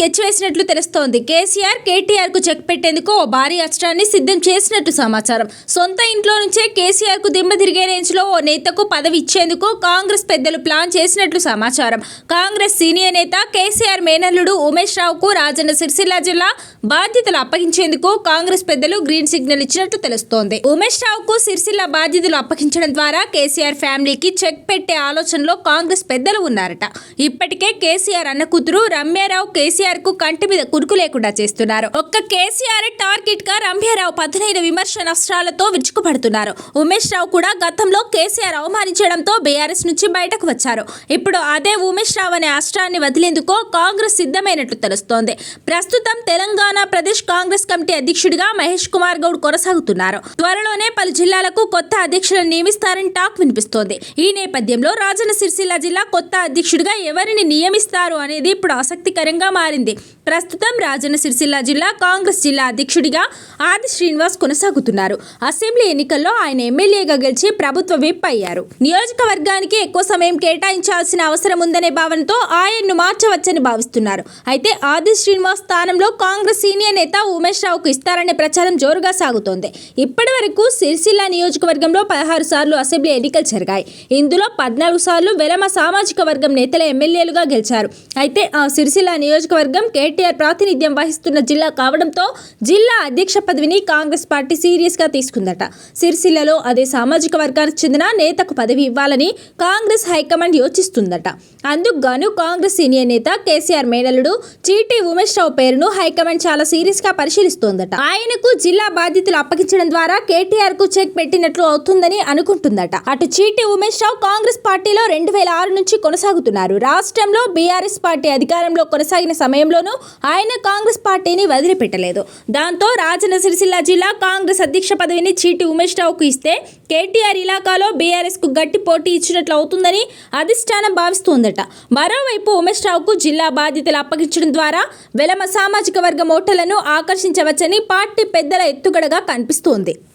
Sketch వేసినట్లు తెలుస్తోంది. KCR కేటీఆర్కు check పెట్టేందుకు ఓ భారీ అస్త్రాన్ని సిద్ధం చేసినట్టు సమాచారం. సొంత ఇంట్లో నుంచే కేసీఆర్కు దిమ్మ తిరిగే రేంజ్లో ఓ నేతకు పదవి ఇచ్చేందుకు కాంగ్రెస్ పెద్దలు ప్లాన్ చేసినట్లు సమాచారం. కాంగ్రెస్ సీనియర్ నేత కేసీఆర్ మేనల్లుడు ఉమేష్ రావుకు రాజన్న సిరిసిల్ల జిల్లా బాధ్యతలు అప్పగించేందుకు కాంగ్రెస్ పెద్దలు గ్రీన్ సిగ్నల్ ఇచ్చినట్లు తెలుస్తోంది. ఉమేష్ రావుకు సిరిసిల్ల బాధ్యతలు అప్పగించడం ద్వారా కేసీఆర్ ఫ్యామిలీకి చెక్ పెట్టే ఆలోచనలో కాంగ్రెస్ పెద్దలు ఉన్నారట. ఇప్పటికే కేసీఆర్ అన్న కూతురు రమ్యారావు కేసీఆర్ కు కంటి మీద కురుకు లేకుండా చేస్తున్నారు. ఒక్క కేసీఆర్ టార్గెట్గా రమ్యారావు పదునైన విమర్శ నష్టాలతో విరుచుకుపడుతున్నారు. ఉమేష్ రావు కూడా గతంలో కేసీఆర్ అవమానించడంతో బీఆర్ఎస్ నుంచి బయటకు వచ్చారు. ఇప్పుడు అదే ఉమేష్ రావు అనే అస్త్రాన్ని వదిలేందుకు కాంగ్రెస్ సిద్ధమైనట్లు తెలుస్తోంది. ప్రస్తుతం తెలంగాణ ప్రదేశ్ కాంగ్రెస్ కమిటీ అధ్యక్షుడిగా మహేష్ కుమార్ గౌడ్ కొనసాగుతున్నారు. త్వరలోనే పలు జిల్లాలకు కొత్త అధ్యక్షులను నియమిస్తారని టాక్ వినిపిస్తోంది. ఈ నేపథ్యంలో రాజన్న సిరిసిల్ల జిల్లా కొత్త అధ్యక్షుడిగా ఎవరిని నియమిస్తారు అనేది ఇప్పుడు ఆసక్తికరంగా మారింది. ప్రస్తుతం రాజన్న సిరిసిల్ల జిల్లా కాంగ్రెస్ జిల్లా అధ్యక్షుడిగా ఆది శ్రీనివాస్ కొనసాగుతున్నారు. అసెంబ్లీ ఎన్నికల్లో ఆయన ఎమ్మెల్యేగా గెలిచి ప్రభుత్వ విప్ అయ్యారు. నియోజకవర్గానికి ఎక్కువ సమయం కేటాయించాల్సిన అవసరం ఉందనే భావనతో ఆయన్ను మార్చవచ్చని భావిస్తున్నారు. అయితే ఆది శ్రీనివాస్ స్థానంలో కాంగ్రెస్ సీనియర్ నేత ఉమేష్ రావుకు ఇస్తారనే ప్రచారం జోరుగా సాగుతోంది. ఇప్పటి వరకు సిరిసిల్ల నియోజకవర్గంలో పదహారు సార్లు అసెంబ్లీ ఎన్నికలు జరిగాయి. ఇందులో పద్నాలుగు సార్లు వెలమ సామాజిక వర్గం నేతల ఎమ్మెల్యేలుగా గెలిచారు. అయితే ఆ సిరిసిల్ల నియోజకవర్గం కేటీఆర్ ప్రాతినిధ్యం వహిస్తున్న జిల్లా కావడంతో జిల్లా అధ్యక్ష పదవిని కాంగ్రెస్ పార్టీ సీరియస్గా తీసుకుందట. సిరిసిల్లలో అదే సామాజిక వర్గానికి చెందిన నేతకు పదవి ఇవ్వాలని కాంగ్రెస్ హైకమాండ్ యోచిస్తుందట. అందుకు గాను కాంగ్రెస్ సీనియర్ నేత కేసీఆర్ మేనలుడు చీటీ ఉమేష్ రావు పేరును హైకమాండ్ చాలా సీరియస్గా పరిశీలిస్తోందట. ఆయనకు జిల్లా బాధ్యతలు అప్పగించడం ద్వారా కేటీఆర్కు చెక్ పెట్టినట్లు అవుతుందని అనుకుంటుందట. అటు చీటీ ఉమేష్ రావు కాంగ్రెస్ పార్టీలో రెండు వేల ఆరు నుంచి కొనసాగుతున్నారు. రాష్ట్రంలో బీఆర్ఎస్ పార్టీ అధికారంలో కొనసాగిన సమయంలోనూ ఆయన కాంగ్రెస్ పార్టీని వదిలిపెట్టలేదు. దాంతో రాజన్న సిరిసిల్ల జిల్లా కాంగ్రెస్ అధ్యక్ష పదవిని చీటి ఉమేష్ రావుకు ఇస్తే కేటీఆర్ ఇలాకాలో బీఆర్ఎస్కు గట్టి పోటీ ఇచ్చినట్లు అవుతుందని అధిష్టానం భావిస్తోందట. మరోవైపు ఉమేష్ రావుకు జిల్లా బాధ్యతలు అప్పగించడం ద్వారా వెలమ సామాజిక వర్గం ఓటర్లను ఆకర్షించవచ్చని పార్టీ పెద్దల ఎత్తుగడగా కనిపిస్తోంది.